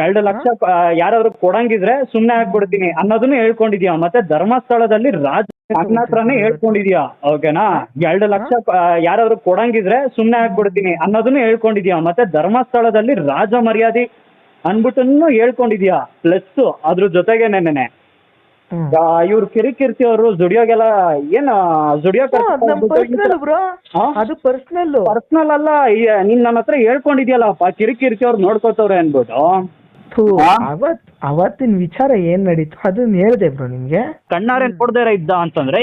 ಎರಡು ಲಕ್ಷ ಯಾರಾದ್ರೂ ಕೊಡಂಗಿದ್ರೆ ಸುಮ್ನೆ ಹಾಕ್ಬಿಡ್ತೀನಿ ಅನ್ನೋದನ್ನ ಹೇಳ್ಕೊಂಡಿದ್ಯಾ? ಮತ್ತೆ ಧರ್ಮಸ್ಥಳದಲ್ಲಿ ರಾಜ ನನ್ನ ಹತ್ರನೇ ಹೇಳ್ಕೊಂಡಿದ್ಯಾ? ಓಕೆನಾ? ಎರಡು ಲಕ್ಷ ಯಾರಾದ್ರು ಕೊಡಂಗಿದ್ರೆ ಸುಮ್ನೆ ಹಾಕ್ಬಿಡ್ತೀನಿ ಅನ್ನೋದನ್ನ ಹೇಳ್ಕೊಂಡಿದ್ಯಾ? ಮತ್ತೆ ಧರ್ಮಸ್ಥಳದಲ್ಲಿ ರಾಜ ಮರ್ಯಾದೆ ಅನ್ಬಿಟ್ಟನ್ನು ಹೇಳ್ಕೊಂಡಿದ್ಯಾ? ಪ್ಲಸ್ ಅದ್ರ ಜೊತೆಗೆ ನೆನ್ನೆ. ಇವ್ರು ಕಿರಿಕಿರ್ತಿ ಅವರು ಜುಡಿಯೋಗೆಲ್ಲ ಏನ್ ಜುಡಿಯೋ ಅದು ಪರ್ಸನಲ್ ಪರ್ಸನಲ್ ಅಲ್ಲ ನಿನ್ ನೀನ್ ನನ್ನ ಹತ್ರ ಹೇಳ್ಕೊಂಡಿದ್ಯಲ್ಲಪ್ಪ ಕಿರಿಕಿರ್ತಿ ಅವ್ರು ನೋಡ್ಕೋತವ್ರೆ ಅನ್ಬಿಟ್ಟು ಅವತ್ ಅವತ್ತಿನ ವಿಚಾರ ಏನ್ ನಡೀತು? ಅದನ್ನ ಹೇಳ್ದೆ ಬ್ರೋ ನಿಮ್ಗೆ. ಕಣ್ಣಾರೆ ಕೊಡ್ದೇರ ಇದ್ದ ಅಂತಂದ್ರೆ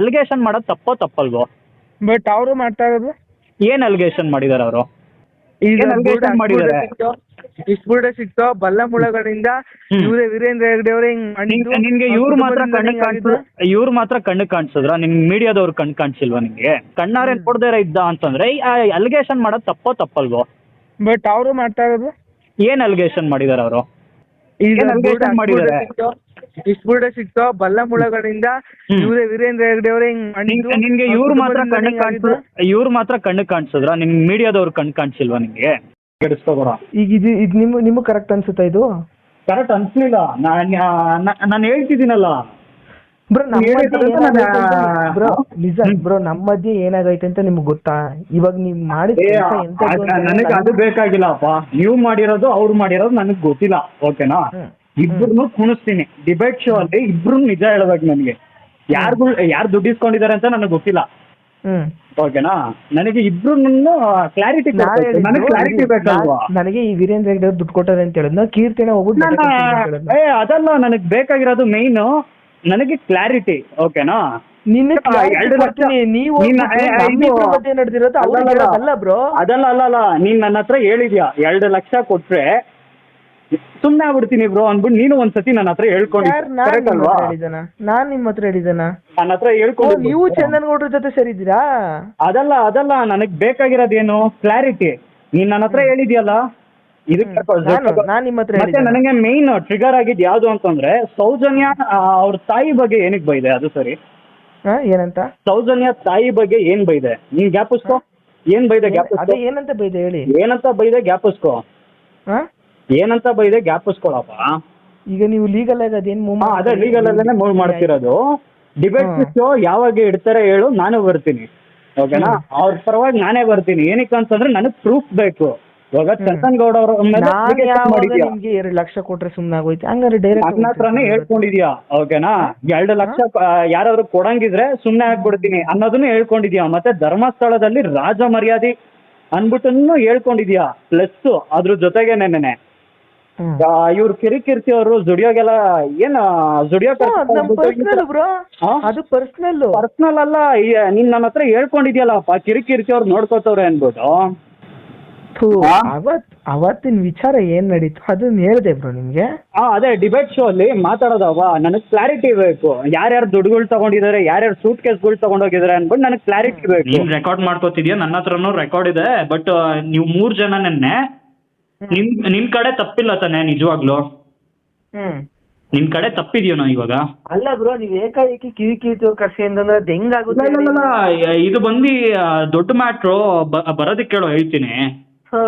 ಅಲಿಗೇಷನ್ ಮಾಡೋದು ತಪ್ಪೋ ತಪ್ಪಲ್ವೋ? ಬಟ್ ಅವರು ಮಾಡ್ತಾ ಇರೋದು? ಏನ್ ಅಲಿಗೇಷನ್ ಮಾಡಿದಾರೆ ಅವರು? ಬುಡ ಸಿಕ್ತೋ? ಬಲ್ಲ ಮುಳಗಳಿಂದ ಹ್ಮ್. ವೀರೇಂದ್ರ ಹೆಗ್ಡೆ ಅವರೇ ಹಿಂಗ್ ನಿಮ್ಗೆ ನಿನ್ಗೆ ಇವ್ರು ಮಾತ್ರ ಕಣ್ಣು ಹಿಂಗ್ ಕಾಣಿಸ್ ಇವ್ರು ಮಾತ್ರ ಕಣ್ಣು ಕಾಣಿಸಿದ್ರ? ನಿಮ್ ಮೀಡಿಯಾದವ್ರು ಕಣ್ಣು ಕಾಣಿಸಿಲ್ವಾ ನಿಮ್ಗೆ ಕಣ್ಣಾರೇನ್ ಕೊಡ್ದೇರ ಇದ್ದ ಅಂತಂದ್ರೆ ಅಲಿಗೇಷನ್ ಮಾಡೋದು ತಪ್ಪೋ ತಪ್ಪಲ್ವೋ? ಬಟ್ ಅವರು ಮಾಡ್ತಾ ಇರೋದು? ಏನ್ ಅಲಿಗೇಷನ್ ಮಾಡಿದಾರೆ ಅವರು? ಇಷ್ಟು ಬುಡ ಸಿಕ್ತೋ ಬಲ್ಲ ಮುಳಗಳಿಂದ. ಇವರೇ ವೀರೇಂದ್ರ ಹೆಗ್ಡೆ ಅವರೇ ಹಿಂಗ್ ಮಾಡಿದ್ದು ನಿನ್ಗೆ ಇವ್ರು ಮಾತ್ರ ಕಣ್ಣು ಹಿಂಗ್ ಇವ್ರು ಮಾತ್ರ ಕಣ್ಣು ಕಾಣಿಸಿದ್ರ? ನಿಮ್ ಮೀಡಿಯಾದವ್ರು ಕಣ್ಣು ಕಾಣಿಸಿಲ್ವಾ ನಿಮ್ಗೆ ಕೆಡಿಸ್ಕೋಬೇಡ ಈಗ ಇದು ಇದು ನಿಮ್ ನಿಮಗ್ ಕರೆಕ್ಟ್ ಅನ್ಸುತ್ತಾ ಇದು? ಕರೆಕ್ಟ್ ಅನ್ಸ್ಲಿಲ್ಲ. ನಾನು ಹೇಳ್ತಿದ್ದೀನಲ್ಲ. ಬ್ರೋ ಬ್ರೋ ನಿಜ. ಬ್ರೋ ನಮ್ಮ ಮಧ್ಯೆ ಏನಾಗೈತೆ ಅಂತ ನಿಮ್ಗೆ ಗೊತ್ತಾ? ಇವಾಗ ನೀವ್ ಮಾಡಿದ ಎಂತದ್ದು ಅಂತ ನನಗೆ ಅದು ಬೇಕಾಗಿಲ್ಲ ಬೇಕಾಗಿಲ್ಲಪ್ಪ. ನೀವು ಮಾಡಿರೋದು ಅವ್ರು ಮಾಡಿರೋದು ನನಗೆ ಗೊತ್ತಿಲ್ಲ ಓಕೆನಾ. ಇಬ್ರು ಕುಣಿಸ್ತೀನಿ. ಡಿಬೇಟ್ ಶೋ ಅಲ್ಲಿ ಇಬ್ರು ನಿಜ ಹೇಳ್ಬೇಕು ನನಗೆ. ಯಾರು ಯಾರು ದುಡ್ಡು ಇಸ್ಕೊಂಡಿದ್ದಾರೆ ಅಂತ ನನಗೆ ಗೊತ್ತಿಲ್ಲ. ಹ್ಮ್. ಓಕೆನಾ? ನನಗೆ ಇಬ್ರು ಕ್ಲಾರಿಟಿ ನಾನ್ ನನಗೆ ಕ್ಲಾರಿಟಿ ಬೇಕಲ್ವಾ? ನನಗೆ ಈ ವೀರೇಂದ್ರ ಹೆಗ್ಡೆ ದುಡ್ಡು ಕೊಟ್ಟಾರೆ ಅಂತ ಹೇಳಿದ್ನ ಕೀರ್ತಿನ ಹೇಳಿದ್ನ. ಏ ಅದಲ್ಲ ನನಗೆ ಬೇಕಾಗಿರೋದು ಮೇಯ್ನು ನನಗೆ ಕ್ಲಾರಿಟಿ ಓಕೆನಾ ನಿನ್ನ ಎರಡು ಲಕ್ಷ- ನೀವು ಅವ್ರಿಗೆ ಬ್ರೋ. ಅದಲ್ಲ ಅಲ್ಲಲ್ಲ ನೀನ್ ನನ್ನ ಹತ್ರ ಹೇಳಿದ್ಯಾ? ಎರಡು ಲಕ್ಷ ಕೊಟ್ರೆ ಸುಮ್ನೆ ಆಗ್ಬಿಡ್ತೀನಿ ಬ್ರೋ ಅನ್ಬಿಟ್ಟು ನೀನು ಒಂದ್ಸತಿ ನನ್ನ ಹತ್ರ ಹೇಳ್ಕೊಂಡಿದ್ದೆ. ಯಾರ್ ನಾನ್ ಅಲ್ವಾ? ಹತ್ರ ಹೇಳಿದನ ನನ್ನ ಹತ್ರ ಹೇಳ್ಕೊಂಡು ನೀವು ಚಂದನ್ ಗೌಡ್ರ ಜೊತೆ ಸೇರಿದ್ದೀರಾ? ಅದಲ್ಲ ಅದಲ್ಲ ನನಗ್ ಬೇಕಾಗಿರೋದೇನು? ಕ್ಲಾರಿಟಿ ನೀನ್ ನನ್ನ ಹತ್ರ ಹೇಳಿದ್ಯಲ್ಲ? ನಾನು ನಾನ್ ನಿಮ್ಮ ಹತ್ರ ಮತ್ತೆ ನನಗೆ ಮೇನ್ ಟ್ರಿಗರ್ ಆಗಿದ್ ಯಾವ್ದು ಅಂತಂದ್ರೆ ಸೌಜನ್ಯ ಅವ್ರ ತಾಯಿ ಬಗ್ಗೆ ಏನಕ್ಕೆ ಬೈದೆ? ಅದು ಸರಿ. ಹಾ, ಏನಂತ? ಸೌಜನ್ಯ ತಾಯಿ ಬಗ್ಗೆ ಏನ್ ಬೈದೆ? ನೀನ್ ಗ್ಯಾಪಿಸ್ಕೋ ಏನ್ ಬೈದೆ ಅದೇ ಗ್ಯಾಪಿಸ್ಕೋ ಏನಂತ ಬೈದೆ ಹೇಳಿ? ಏನಂತ ಬೈದೆ ಗ್ಯಾಪಿಸ್ಕೋ ಹಾ? ಏನಂತ ಬೈದೆ ಗ್ಯಾಪಿಸ್ಕೊಳಪ್ಪ ಈಗ ನೀವು ಲೀಗಲ್ ಆಗಿ ಅದೇನ್ ಹಾ ಅದೇ ಲೀಗಲ್ ಅಲ್ಲೇ ಮೂವ್ ಮಾಡ್ತಿರೋದು. ಡಿಬೇಟ್ ಹ್ಮ್. ಶೋ ಯಾವಾಗ ಇಡ್ತಾರೆ ಹೇಳು ನಾನು ಬರ್ತೀನಿ. ಓಕೆನಾ ಅವ್ರ ಪರವಾಗಿ ನಾನೇ ಬರ್ತೀನಿ. ಏನಕ್ಕೆ ಅಂತಂದ್ರೆ ನನಗೆ ಪ್ರೂಫ್ ಬೇಕು. ಇವಾಗ ಚಂದನ್ ಗೌಡ ಅವರ ನಿಮ್ಗೆ ಎರಡ್ ಲಕ್ಷ ಕೊಟ್ರೆ ಸುಮ್ನೆ ಆಗೋಯ್ತು? ಹಂಗಾರೆ ಡೈರೆಕ್ಟ್ ನನ್ನ ಹತ್ರನೇ ಹೇಳ್ಕೊಂಡಿದ್ಯಾ? ಓಕೆನಾ? ಎರಡು ಲಕ್ಷ ಯಾರಾದ್ರು ಕೊಡಂಗಿದ್ರೆ ಸುಮ್ನೆ ಆಗ್ಬಿಡ್ತೀನಿ ಅನ್ನೋದನ್ನು ಹೇಳ್ಕೊಂಡಿದ್ಯಾ? ಮತ್ತೆ ಧರ್ಮಸ್ಥಳದಲ್ಲಿ ರಾಜ ಮರ್ಯಾದೆ ಅನ್ಬಿಟ್ಟನ್ನು ಹೇಳ್ಕೊಂಡಿದ್ಯಾ? ಪ್ಲಸ್ ಅದ್ರ ಜೊತೆಗೆ ನೆನ್ನೆ. ಇವ್ರು ಕಿರಿಕಿರ್ತಿ ಅವರು ಜುಡಿಯೋಗೆಲ್ಲ ಏನ್ ಜುಡಿಯೋ ಅದು ಪರ್ಸನಲ್ ಪರ್ಸನಲ್ ಅಲ್ಲ ನಿನ್ ನೀನ್ ನನ್ನ ಹತ್ರ ಹೇಳ್ಕೊಂಡಿದ್ಯಲ್ಲ ಕಿರಿಕಿರ್ತಿ ಅವ್ರು ನೋಡ್ಕೋತವ್ರೆ ಅನ್ಬಿಟ್ಟು ಹಾ? ಅವತ್ ಅವತ್ತಿನ ವಿಚಾರ ಏನ್ ನಡೀತು? ಅದನ್ನ ಹೇಳಿದೆ ಬ್ರೋ ನಿಮ್ಗೆ. ಆ ಅದೇ ಡಿಬೇಟ್ ಶೋ ಅಲ್ಲಿ ಮಾತಾಡೋದವ ನನಗೆ ಕ್ಲಾರಿಟಿ ಬೇಕು. ಯಾರ್ಯಾರು ದುಡ್ಡುಗಳು ತಗೊಂಡಿದ್ದಾರೆ ಯಾರ್ಯಾರು ಸೂಟ್ ಕೇಸ್ಗಳು ತಗೊಂಡೋಗಿದ್ದಾರೆ ಅನ್ಬಿಟ್ಟು ನನಗೆ ಕ್ಲಾರಿಟಿ ಬೇಕು. ನೀನ್ ರೆಕಾರ್ಡ್ ಮಾಡ್ಕೋತಿದ್ಯಾ? ನನ್ನ ಹತ್ರನು ರೆಕಾರ್ಡ್ ಇದೆ. ಬಟ್ ನೀವು ಮೂರ್ ಜನ ನೆನ್ನೆ ನಿಮ್ ನಿಮ್ ಕಡೆ ತಪ್ಪಿಲ್ಲ ತಾನೆ ನಿಜವಾಗ್ಲು? ಹ್ಮ್. ನಿನ್ ಕಡೆ ತಪ್ಪಿದ್ಯೋನೋ ಇವಾಗ? ಅಲ್ಲ ಬ್ರೋ ನೀವ್ ಏಕಾಏಕಿ ಕಿವಿ ಕಿವಿ ಕರ್ಸಿ ಅಂತಂದ್ರೆ ಅದ್ ಹೆಂಗಾಗುತ್ತೆ ಇದು ಬಂದು ದೊಡ್ಡ ಮ್ಯಾಟ್ರು ಬರೋದಕ್ಕೆ ಕೇಳೋ ಹೇಳ್ತೀನಿ. ಸೊ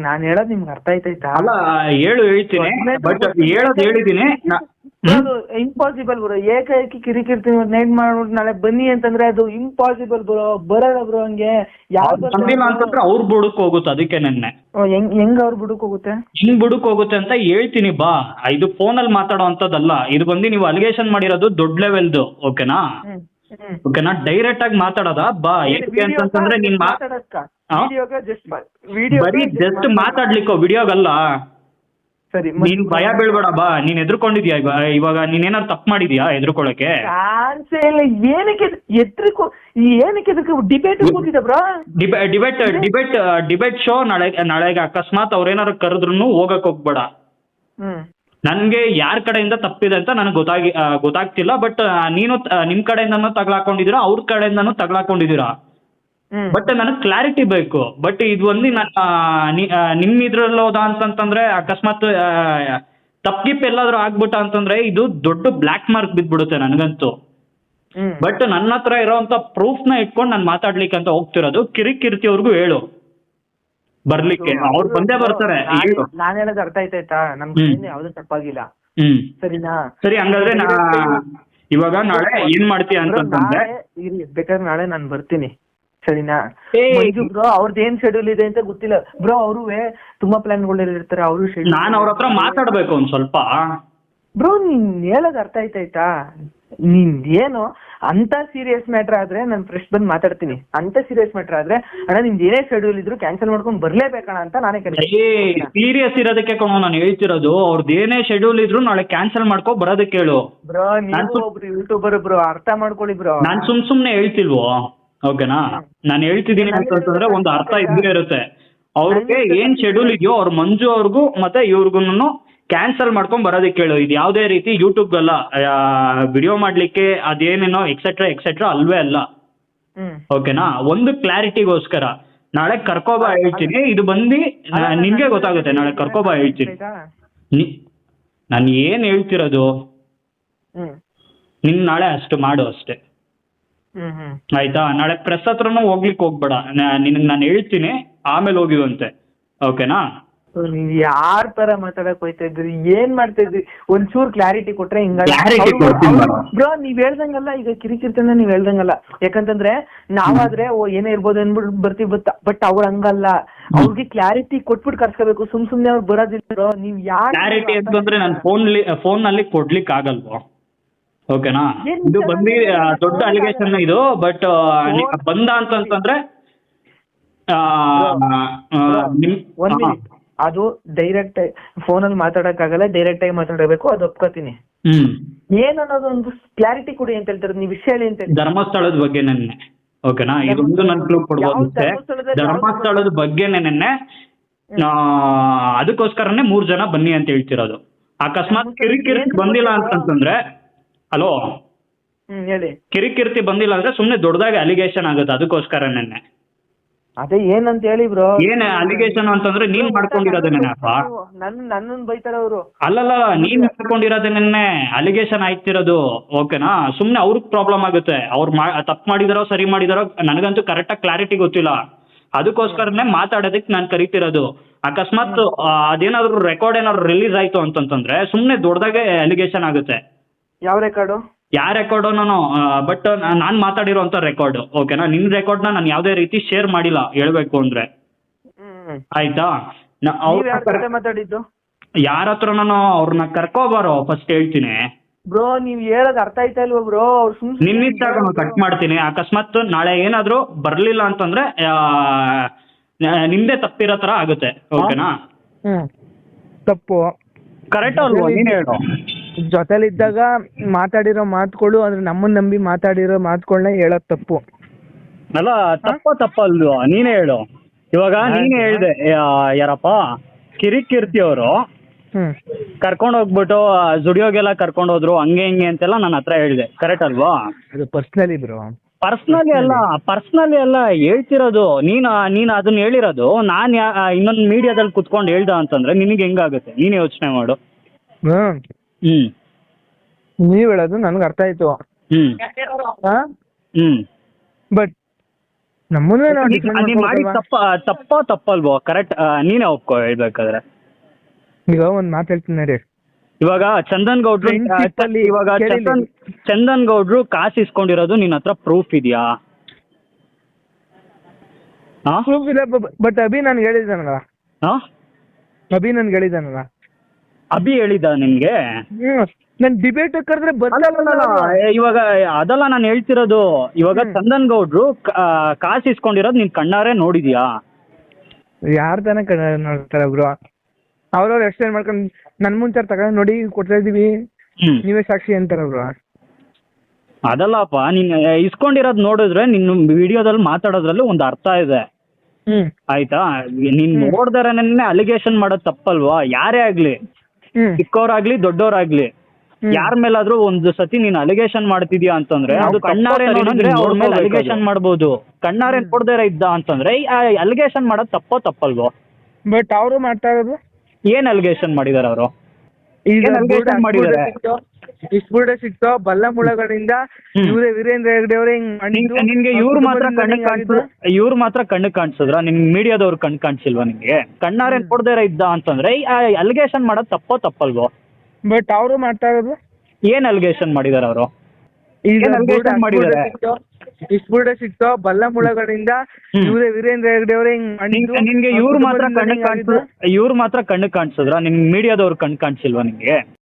ನಾನು ಹೇಳೋದು ನಿಮ್ಗೆ ಅರ್ಥ ಆಯ್ತಾಯ್ತಾ? ಅಲ್ಲ ಹೇಳು ಹೇಳ್ತೀನಿ. ಬಟ್ ಹೇಳೋದು ಹೇಳಿದ್ದೀನಿ. ನಾ- ಹ್ಮ್? ಅದು ಇಂಪಾಸಿಬಲ್ ಬ್ರೋ ಏಕಾಏಕಿ ಕಿರಿಕಿರ್ತೀನಿ ನೈಟ್ ಮಾಡ್ಬಿಟ್ಟು ನಾಳೆ ಬನ್ನಿ ಅಂತಂದ್ರೆ ಅದು ಇಂಪಾಸಿಬಲ್ ಬ್ರೋ ಬರಲ್ಲ ಬ್ರೋ ಹಂಗೆ. ಯಾರು ಅವ್ರು ಬಂದಿಲ್ಲ ಅಂತಂದ್ರೆ ಅವ್ರ ಬುಡಕ್ ಹೋಗುತ್ತೆ ಅದಕ್ಕೆ ನೆನ್ನೆ. ಹೆಂಗ್ ಹೆಂಗ್ ಅವ್ರ ಬುಡಕ್ ಹೋಗುತ್ತೆ? ಹಿಂಗ್ ಬುಡಕ್ ಹೋಗುತ್ತೆ ಅಂತ ಹೇಳ್ತೀನಿ ಬಾ. ಇದು ಫೋನಲ್ಲಿ ಮಾತಾಡೋ ಅಂತದಲ್ಲ ಇದು ಬಂದು ನೀವು ಅಲಿಗೇಷನ್ ಮಾಡಿರೋದು ದೊಡ್ಡ ಲೆವೆಲ್ದು ಓಕೆನಾ ಹ್ಮ್ ಹ್ಮ್. ಓಕೆನಾ ಡೈರೆಕ್ಟ್ ಆಗಿ ಮಾತಾಡೋದಾ? ಬಾ. ಏನಕ್ಕೆ ಅಂತಂದ್ರೆ ನೀನ್ ಮಾ ಹಾ? ವಿಡಿಯೋಗ ಜಸ್ಟ್ ವಿಡಿಯೋ ಬರೀ ಜಸ್ಟ್ ಮಾತಾಡ್ಲಿಕ್ಕೋ ವಿಡಿಯೋಗಲ್ಲ? ಸರಿ ನೀನ್ ಭಯ ಬೀಳ್ಬೇಡ ಬಾ. ನೀನ್ ಎದ್ರುಕೊಂಡಿದ್ಯಾ ಇವ- ಇವಾಗ ನೀನ್ ಏನಾದ್ರು ತಪ್ಪು ಮಾಡಿದ್ಯಾ ಎದ್ರುಕೊಳಕ್ಕೆ ಚಾನ್ಸೇ ಇಲ್ಲ ಏನಕ್ಕೆ ಎದ್ರಿಕೋ ಏನಕ್ಕೆ ಎದ್ರಿಕೋ ಡಿಬೇಟ್ ಹೋಗಿದ್ದ bro? Debate debate debate show ನಾಳೆ ನಾಳೆಗೆ ಅಕಸ್ಮಾತ್ ಅವ್ರೇನಾರು ಕರೆದ್ರು ಹೋಗಕ್ ಹೋಗ್ಬೇಡ. ನನ್ಗೆ ಯಾರ ಕಡೆಯಿಂದ ತಪ್ಪಿದೆ ಅಂತ ನನಗೆ ಗೊತ್ತಾಗಿ ಗೊತ್ತಾಗ್ತಿಲ್ಲ ಬಟ್ ನೀನು ನಿಮ್ ಕಡೆಯಿಂದನೂ ತಗ್ಲಾಕೊಂಡಿದ್ದೀರಾ ಅವ್ರ ಕಡೆಯಿಂದನೂ ತಗ್ಲಾಕೊಂಡಿದ್ದೀರಾ? ಹ್ಮ್ ಬಟ್ ನನಗೆ ಕ್ಲಾರಿಟಿ ಬೇಕು. ಬಟ್ ಇದು ಒಂದು ನನ್ನ ನಿಮ್ ಇದ್ರಲ್ಲಿ ಹೋದ ಅಂತಂತಂದ್ರೆ ಅಕಸ್ಮಾತ್ ತಪ್ಪಿಪ್ ಎಲ್ಲಾದ್ರೂ ಆಗ್ಬಿಟ್ಟ ಅಂತಂದ್ರೆ ಇದು ದೊಡ್ಡ ಬ್ಲಾಕ್ ಮಾರ್ಕ್ ಬಿದ್ಬಿಡುತ್ತೆ ನನಗಂತೂ. ಬಟ್ ನನ್ನ ಹತ್ರ ಪ್ರೂಫ್ನ ಇಟ್ಕೊಂಡು ನಾನು ಮಾತಾಡ್ಲಿಕ್ಕೆ ಅಂತ ಹೋಗ್ತಿರೋದು. ಕಿರಿಕಿರ್ತಿಯವ್ರಿಗೂ ಹೇಳು. ಬರ್ಲಿಕ್ಕೆ. ಅವ್ರು ಬಂದೇ ಬರ್ತಾರೆ. ನಾನು ಹೇಳೋದು ಅರ್ಥ ಆಯ್ತಾಯ್ತಾ ನಮ್ ಯಾವ್ದು ತಪ್ಪಾಗಿಲ್ಲ ಸರಿನಾ? ಸರಿ ಹಂಗಾದ್ರೆ ಇವಾಗ ನಾಳೆ ಏನ್ ಮಾಡ್ತೀಯ ಅಂತಂದ್ರೆ ಬೇಕಾದ್ರೆ ನಾಳೆ ನಾನು ಬರ್ತೀನಿ. ಸರಿನಾ? ಮಂಜು ಬ್ರೋ ಅವ್ರದ್ ಏನ್ ಶೆಡ್ಯೂಲ್ ಇದೆ ಅಂತ ಗೊತ್ತಿಲ್ಲ. ಬ್ರೋ ಅವರು ತುಂಬಾ ಪ್ಲಾನ್ ಇರ್ತಾರೆ ಅವರು ನಾನ್ ಅವ್ರ ಹತ್ರ ಮಾತಾಡ್ಬೇಕು ಒಂದ್ ಸ್ವಲ್ಪ. ಬ್ರೋ ನೀನ್ ಹೇಳೋದ್ ಅರ್ಥ ಆಯ್ತಾಯ್ತಾ? ನೀನ್ ಏನು? ಅಂತ ಸೀರಿಯಸ್ ಮ್ಯಾಟರ್ ಆದ್ರೆ ನಾನು ಫ್ರೆಶ್ ಬಂದ್ ಮಾತಾಡ್ತೀನಿ. ಅಂತ ಸೀರಿಯಸ್ ಮ್ಯಾಟರ್ ಆದ್ರೆ ಅಣ್ಣ ನಿಮ್ದು ಏನೇ ಶೆಡ್ಯೂಲ್ ಇದ್ರು ಕ್ಯಾನ್ಸಲ್ ಮಾಡ್ಕೊಂಡ್ ಬರ್ಲೇಬೇಕಣ್ಣ ಅಂತ ನಾನೇ ಸೀರಿಯಸ್ ಇರೋದಕ್ಕೆ ಕಣೋ ನಾನು ಹೇಳ್ತಿರೋದು. ಅವ್ರದ್ದು ಏನೇ ಶೆಡ್ಯೂಲ್ ಇದ್ರು ನಾಳೆ ಕ್ಯಾನ್ಸಲ್ ಮಾಡ್ಕೊ ಬರೋದಕ್ಕೆ ಹೇಳು ಬ್ರೋ ನಾನ್ ನೀವು ಒಬ್ರು ಯೂಟ್ಯೂಬರ್ ಬ್ರೋ ಅರ್ಥ ಮಾಡ್ಕೊಳ್ಳಿ ಬ್ರೋ ನಾನು ಸುಮ್ ಸುಮ್ನೆ ಹೇಳ್ತಿಲ್ವೋ? ಓಕೆನಾ? ನಾನು ಹೇಳ್ತಿದ್ದೀನಿ ಅಂತಂದ್ರೆ ಒಂದು ಅರ್ಥ ಇದ್ದೇ ಇರುತ್ತೆ. ಅವ್ರಿಗೆ ಏನ್ ಶೆಡ್ಯೂಲ್ ಇದೆಯೋ ಅವ್ರ ಮಂಜು ಅವ್ರಿಗೂ ಮತ್ತೆ ಇವ್ರಿಗೂ ಕ್ಯಾನ್ಸಲ್ ಮಾಡ್ಕೊಂಡ್ ಬರೋದಕ್ಕೆ ಹೇಳು ಇದು ಯಾವುದೇ ರೀತಿ ಯೂಟ್ಯೂಬ್ ಅಲ್ಲ ವಿಡಿಯೋ ಮಾಡ್ಲಿಕ್ಕೆ ಅದೇನೇನೋ ಎಕ್ಸೆಟ್ರಾ ಎಕ್ಸೆಟ್ರಾ ಅಲ್ವೇ ಅಲ್ಲ. ಓಕೆನಾ? ಒಂದು ಕ್ಲಾರಿಟಿಗೋಸ್ಕರ ನಾಳೆ ಕರ್ಕೋಬಾ ಹೇಳ್ತೀನಿ. ಇದು ಬಂದು ನಿಮ್ಗೆ ಗೊತ್ತಾಗುತ್ತೆ. ನಾಳೆ ಕರ್ಕೋಬಾ ಹೇಳ್ತೀನಿ? ನಾನು ಏನು ಹೇಳ್ತಿರೋದು? ನಿನ್ ನಾಳೆ ಅಷ್ಟು ಮಾಡು ಅಷ್ಟೇ. ಆಯ್ತಾ? ನಾಳೆ ಪ್ರೆಸ್ ಹತ್ರನೂ ಹೋಗ್ಲಿಕ್ಕೆ ಹೋಗ್ಬೇಡ. ನಿನಗೆ ನಾನು ಹೇಳ್ತೀನಿ. ಆಮೇಲೆ ಹೋಗಿದಂತೆ ಓಕೆನಾ? ನೀವ್ ಯಾರ್ ತರ ಮಾತಾಡಕ್ ಹೋಯ್ತಾ ಇದ್ರಿ ಏನ್ ಮಾಡ್ತಾ ಇದ್ರಿ ಒಂಚೂರ್ ಕ್ಲಾರಿಟಿ ಕೊಟ್ರೆ ಹಿಂಗ Clarity ಕೊಡ್ತೀನಿ ನಾನು. ಬ್ರೋ ನೀವ್ ಹೇಳ್ದಂಗಲ್ಲ. ಈಗ ಕಿರಿಕಿರ್ತಂದ್ರೆ ನೀವ್ ಹೇಳ್ದಂಗಲ್ಲ. ಯಾಕಂತಂದ್ರೆ ನಾವಾದ್ರೆ ಓ ಏನೇ ಇರ್ಬೋದು ಅನ್ಬಿಟ್ಟು ಬರ್ತೀವಿ ಬಟ್ ಬಟ್ ಅವ್ರ ಹಂಗಲ್ಲ. ಅವ್ರಿಗೆ ಕ್ಲಾರಿಟಿ ಕೊಟ್ಬಿಟ್ಟು ಕರ್ಸ್ಕೋಬೇಕು. ಸುಮ್ ಸುಮ್ನೆ ಅವ್ರು ಬರೋದಿಲ್ಲ ಬ್ರೋ. ನೀವ್ ಯಾರ್ ಕ್ಲಾರಿಟಿ ಅಂತಂದ್ರೆ ನಾನು ಫೋನ್ ಫೋನ್ನಲ್ಲಿ ಕೊಡ್ಲಿಕ್ಕೆ ಆಗಲ್ವೋ ಓಕೆನಾ? ಇದು ಬಂದಿ ದೊಡ್ಡ ಅಲಿಗೇಷನ್ ಇದು ಬಟ್ ಬಂದ ಅಂತಂತಂದ್ರೆ ಆ, ಒಂದ್. ಅದು ಡೈರೆಕ್ಟ್ ಫೋನಲ್ಲಿ ಮಾತಾಡಕ್ ಆಗಲ್ಲ ಡೈರೆಕ್ಟ್ ಆಗಿ ಮಾತಾಡಬೇಕು ಅದು ಒಪ್ಕೋತೀನಿ. ಹ್ಮ್. ಏನ್ ಅನ್ನೋದು ಒಂದು ಕ್ಲಾರಿಟಿ ಕೊಡಿ ಅಂತ ಹೇಳ್ತಾರೆ ನೀವು ವಿಷಯ ಹೇಳಿ ಅಂತ ಧರ್ಮಸ್ಥಳದ ಬಗ್ಗೆ ನೆನ್ನೆ ಓಕೆನಾ? ಇದೊಂದು ನನ್ ಕ್ಲೂ ಕೊಡ್ಬೋದು ಧರ್ಮಸ್ಥಳದ ಬಗ್ಗೆ ನೆನ್ನೆ ಅದಕ್ಕೋಸ್ಕರನೇ ಮೂರ್ ಜನ ಬನ್ನಿ ಅಂತ ಹೇಳ್ತಿರೋದು. ಅಕಸ್ಮಾತ್ ಕಿರಿಕಿರಿ ಬಂದಿಲ್ಲ ಅಂತಂತಂದ್ರೆ ಹಲೋ ಹ್ಮ್ ಹೇಳಿ. ಕಿರಿಕಿರಿತಿ ಬಂದಿಲ್ಲ ಅಂದ್ರೆ ಸುಮ್ನೆ ದೊಡ್ಡದಾಗಿ ಅಲಿಗೇಷನ್ ಆಗುತ್ತೆ ಅದಕ್ಕೋಸ್ಕರ ನೆನ್ನೆ. ಅದೇ ಏನಂತ ಹೇಳಿ ಬ್ರೋ ಏನ್ ಅಲಿಗೇಷನ್ ಅಂತಂದ್ರೆ ನೀನ್ ಮಾಡ್ಕೊಂಡಿರೋದೇನಪ್ಪ ನನ್ ನನ್ನನ್ ಬೈತಾರ ಅವರು. ಅಲ್ಲಲ್ಲ ನೀನ್ ಮಾಡ್ಕೊಂಡಿರೋದೇನೆ ಅಲಿಗೇಷನ್ ಆಯ್ತಿರೋದು ಓಕೆನಾ ಸುಮ್ನೆ ಅವ್ರಿಗೆ ಪ್ರಾಬ್ಲಮ್ ಆಗುತ್ತೆ. ಅವ್ರು ಮಾ ತಪ್ಪು ಮಾಡಿದಾರೋ ಸರಿ ಮಾಡಿದಾರೋ ನನಗಂತೂ ಕರೆಕ್ಟಾಗಿ ಕ್ಲಾರಿಟಿ ಗೊತ್ತಿಲ್ಲ. ಅದಕ್ಕೋಸ್ಕರನೇ ಮಾತಾಡೋದಕ್ಕೆ ನಾನು ಕರಿತಿರೋದು. ಅಕಸ್ಮಾತ್ ಆ, ಅದೇನಾದ್ರು ರೆಕಾರ್ಡ್ ಏನಾದ್ರು ರಿಲೀಸ್ ಆಯ್ತು ಅಂತಂತಂದ್ರೆ ಸುಮ್ನೆ ದೊಡ್ಡದಾಗೆ ಅಲಿಗೇಷನ್ ಆಗುತ್ತೆ. ಯಾವ ರೆಕಾರ್ಡು ಯಾವ ರೆಕಾರ್ಡ್ ನಾನು ಬಟ್ ನಾನು ಮಾತಾಡಿರೋಂಥ ರೆಕಾರ್ಡ್ ಓಕೆನಾ ನಿಮ್ಮ ರೆಕಾರ್ಡ್ ನಾನು ಯಾವುದೇ ರೀತಿ ಶೇರ್ ಮಾಡಿಲ್ಲ ಹೇಳ್ಬೇಕು ಅಂದ್ರೆ. ಹ್ಮ್. ಆಯ್ತಾ? ಮಾತಾಡಿದ್ದು? ಯಾರ ಹತ್ರ ನಾನು ಅವ್ರನ್ನ ಕರ್ಕೋಬಾರೋ ಫಸ್ಟ್ ಹೇಳ್ತೀನಿ. ಬ್ರೋ ನೀವ್ ಹೇಳೋದ್ ಅರ್ಥ ಆಯ್ತಾ ಇಲ್ವಾ ಬ್ರೋ? ಅವ್ರು ಸುಮ್ ಸುಮ್ನೆ ಕಟ್ ಮಾಡ್ತೀನಿ. ಅಕಸ್ಮಾತ್ ನಾಳೆ ಏನಾದ್ರು ಬರ್ಲಿಲ್ಲ ಅಂತಂದ್ರೆ ನಿಮ್ದೇ ತಪ್ಪಿರೋ ತರ ಆಗುತ್ತೆ. ಓಕೆನಾ ಹ್ಮ್. ತಪ್ಪು. ಕರೆಕ್ಟ್ ಅಲ್ವಾ? ನೀನ್ ಹೇಳು. ಜೊತೆಲಿದ್ದಾಗ ಮಾತಾಡಿರೋ ಮಾತುಗಳು ಅಂದ್ರೆ ನಮ್ಮನ್ನ ನಂಬಿ ಮಾತಾಡಿರೋ ಮಾತುಗಳನ್ನ ಹೇಳೋದ್ ತಪ್ಪು. ಅಲ್ಲ ತಪ್ಪ ತಪ್ಪಲ್ವಾ ನೀನೇ ಹೇಳು. ಇವಾಗ ನೀನೇ ಹೇಳ್ದೆ ಯಾ- ಯಾರಪ್ಪ ಕಿರಿಕಿರ್ತಿ ಅವರು ಹ್ಮ್. ಕರ್ಕೊಂಡು ಹೋಗ್ಬಿಟ್ಟು ಜುಡಿಯೋಗೆಲ್ಲ ಕರ್ಕೊಂಡು ಹೋದ್ರು ಹಂಗೆ ಹಿಂಗೆ ಅಂತೆಲ್ಲ ನನ್ನ ಹತ್ರ ಹೇಳಿದೆ. ಕರೆಕ್ಟ್ ಅಲ್ವಾ? ಅದು ಪರ್ಸನಲಿ ಬ್ರೋ ಪರ್ಸ್ನಲಿ ಅಲ್ಲ ಪರ್ಸ್ನಲಿ ಅಲ್ಲ ಹೇಳ್ತಿರೋದು. ನೀನು ನೀನು ಅದನ್ನ ಹೇಳಿರೋದು. ನಾನು ಇನ್ನೊಂದು ಮೀಡಿಯಾದಲ್ಲಿ ಕುತ್ಕೊಂಡು ಹೇಳ್ದ ಅಂತಂದ್ರೆ ನಿನಗೆ ಹೆಂಗಾಗುತ್ತೆ? ನೀನು ಯೋಚನೆ ಮಾಡು. ಹ್ಮ್. ಹ್ಮ್. ನೀವ್ ಹೇಳೋದು ನನ್ಗೆ ಅರ್ಥ ಆಯ್ತು. ಹ್ಮ್. ಹಾ? ಹ್ಮ್. ಬಟ್ ನಮ್ಮನ್ನೇ ನಾವು ನೀ- ನೀ ಮಾಡಿ ತಪ್ಪ ತಪ್ಪ ತಪ್ಪಲ್ವೋ? ಕರೆಕ್ಟ್ ನೀನೇ ಒಪ್ಕೋ ಹೇಳ್ಬೇಕಾದ್ರೆ. ಈಗ ಒಂದ್ ಮಾತು ಹೇಳ್ತೀನಿ ನೋಡಿ. ಇವಾಗ ಚಂದನ್ ಗೌಡ್ರು Friendship ಅಲ್ಲಿ ಇವಾಗ. ಚಂದನ್ ಚಂದನ್ ಗೌಡ್ರು ಕಾಸು ಇಸ್ಕೊಂಡಿರೋದು ನಿನ್ನ ಹತ್ರ ಪ್ರೂಫ್ ಇದೆಯಾ? ಪ್ರೂಫ್ ಇಲ್ಲ ಬಟ್ ಅಭಿ ನನ್ಗೆ ಹೇಳಿದಾನಲ್ಲ. ಹಾ ಅಭಿ ನನ್ಗೆ ಹೇಳಿದಾನಲ್ಲ. ಅಭಿ ಹೇಳಿದ ನಿಮ್ಗೆ? ಹ್ಮ್ ನನ್ ಡಿಬೇಟ್ ಕರೆದ್ರೆ ಇವಾಗ ಅದಲ್ಲ ನಾನು ಹೇಳ್ತಿರೋದು. ಇವಾಗ. ಚಂದನ್ ಗೌಡ್ರು ಕಾಸ್ ಆ, ಕಾಸು ಇಸ್ಕೊಂಡಿರೋದು ನೀನ್ ಕಣ್ಣಾರೆ ನೋಡಿದ್ಯಾ? ಯಾರ ತನ ನೋಡ್ತಾರೆ ಬ್ರೋ? ಅವ್ರವ್ರು ಎಕ್ಸ್ಪ್ಲೇನ್ ಮಾಡ್ಕೊಂಡು ನನ್ ಮುಂಚೆ ತಗೊಂಡ್ ನೋಡಿ ಕೊಡ್ತಾ ಇದೀವಿ ಹ್ಮ್. ನೀವೇ ಸಾಕ್ಷಿ ಅಂತಾರ ಅವ್ರು ಅದಲ್ಲಪ್ಪ ನೀನ್ ಇಸ್ಕೊಂಡಿರೋದ್ ನೋಡಿದ್ರೆ ನಿನ್ ವಿಡಿಯೋದಲ್ಲಿ ಮಾತಾಡೋದ್ರಲ್ಲಿ ಒಂದು ಅರ್ಥ ಇದೆ. ಹ್ಮ್. ಆಯ್ತಾ? ನೀನ್. ನೋಡ್ದಾರನೇ ಅಲಿಗೇಷನ್ ಮಾಡೋದ್ ತಪ್ಪಲ್ವಾ? ಯಾರೇ ಆಗ್ಲಿ. ಹ್ಮ್. ಚಿಕ್ಕವರಾಗ್ಲಿ ದೊಡ್ಡವರಾಗ್ಲಿ. ಯಾರ ಮೇಲಾದ್ರೂ ಒಂದು ಸತಿ ನೀನ್ ಅಲಿಗೇಷನ್ ಮಾಡ್ತಿದ್ಯಾ ಅಂತಂದ್ರೆ ಅದು ಕಣ್ಣಾರೆ ನೋಡಿದ್ರೆ ಅವ್ರ ಮೇಲೆ ಅಲಿಗೇಶನ್ ಅಲಿಗೇಷನ್. ಮಾಡ್ಬೋದು. ಕಣ್ಣಾರೆ ನೋಡ್ದೇ ಇದ್ದ ಅಂತಂದ್ರೆ ಅಲಿಗೇಷನ್ ಮಾಡೋದ್ ತಪ್ಪೋ ತಪ್ಪಲ್ವೋ? ಬಟ್ ಅವರು ಮಾಡ್ತಾ ಇರೋದು? ಏನ್ ಅಲಿಗೇಷನ್ ಮಾಡಿದಾರೆ ಅವರು? ಏನ್ ಮಾಡಿದಾರೆ? ಮಾಡಿದ್ದಾರೆ? ಬುಡ ಇಸ್ಬುಡೆ ಸಿಕ್ತೋ ಬಲ್ಲ ಮುಳಗಳಿಂದ ಇವ್ರೆ ವೀರೇಂದ್ರ ಹೆಗ್ಡೆ ಅವರೇ ಹಿಂಗ್ ಮಾಡಿದ್ರು ನಿನ್- ನಿನ್ಗೆ ಇವ್ರು ಮಾತ್ರ ಕಣ್ಣು. ಕಾಣಿಸಿದ್ರ ಇವ್ರು ಮಾತ್ರ ಕಣ್ಣು ಕಾಣಿಸಿದ್ರ? ನಿನ್ ಮೀಡಿಯಾದವ್ರು ಕಣ್ಣು ಕಾಣಿಸಿಲ್ವಾ ನಿನ್ಗೆ ಕಣ್ಣಾರೆ ಕೊಡ್ದೇ ಇದ್ದ ಅಂತಂದ್ರೆ ಅಲಿಗೇಷನ್ ಮಾಡೋದು ತಪ್ಪೋ ತಪ್ಪಲ್ವೋ? ಬಟ್ ಅವರು ಮಾಡ್ತಾ ಇರೋದು? ಏನ್ ಅಲಿಗೇಷನ್ ಮಾಡಿದಾರ ಅವರು? ಈಗ ಏನ್ ಸಿಕ್ತಾವ ಬಲ್ಲ ಮುಳಗಳಿಂದ ಇವ್ರೆ ವೀರೇಂದ್ರ ಹೆಗ್ಡೆ ಅವರೇ ಹಿಂಗ್ ಮಾಡಿದ್ರು ನಿನ್ಗೆ ಇವ್ರು ಮಾತ್ರ ಕಣ್ಣು. ಕಾಣಿಸಿದ್ರ ಇವ್ರು ಮಾತ್ರ ಕಣ್ಣು ಕಾಣಿಸಿದ್ರ? ನಿಮ್ ಮೀಡಿಯಾದವ್ರು ಕಣ್ಣು ಕಾಣಿಸಿಲ್ವಾ ನಿನ್ಗೆ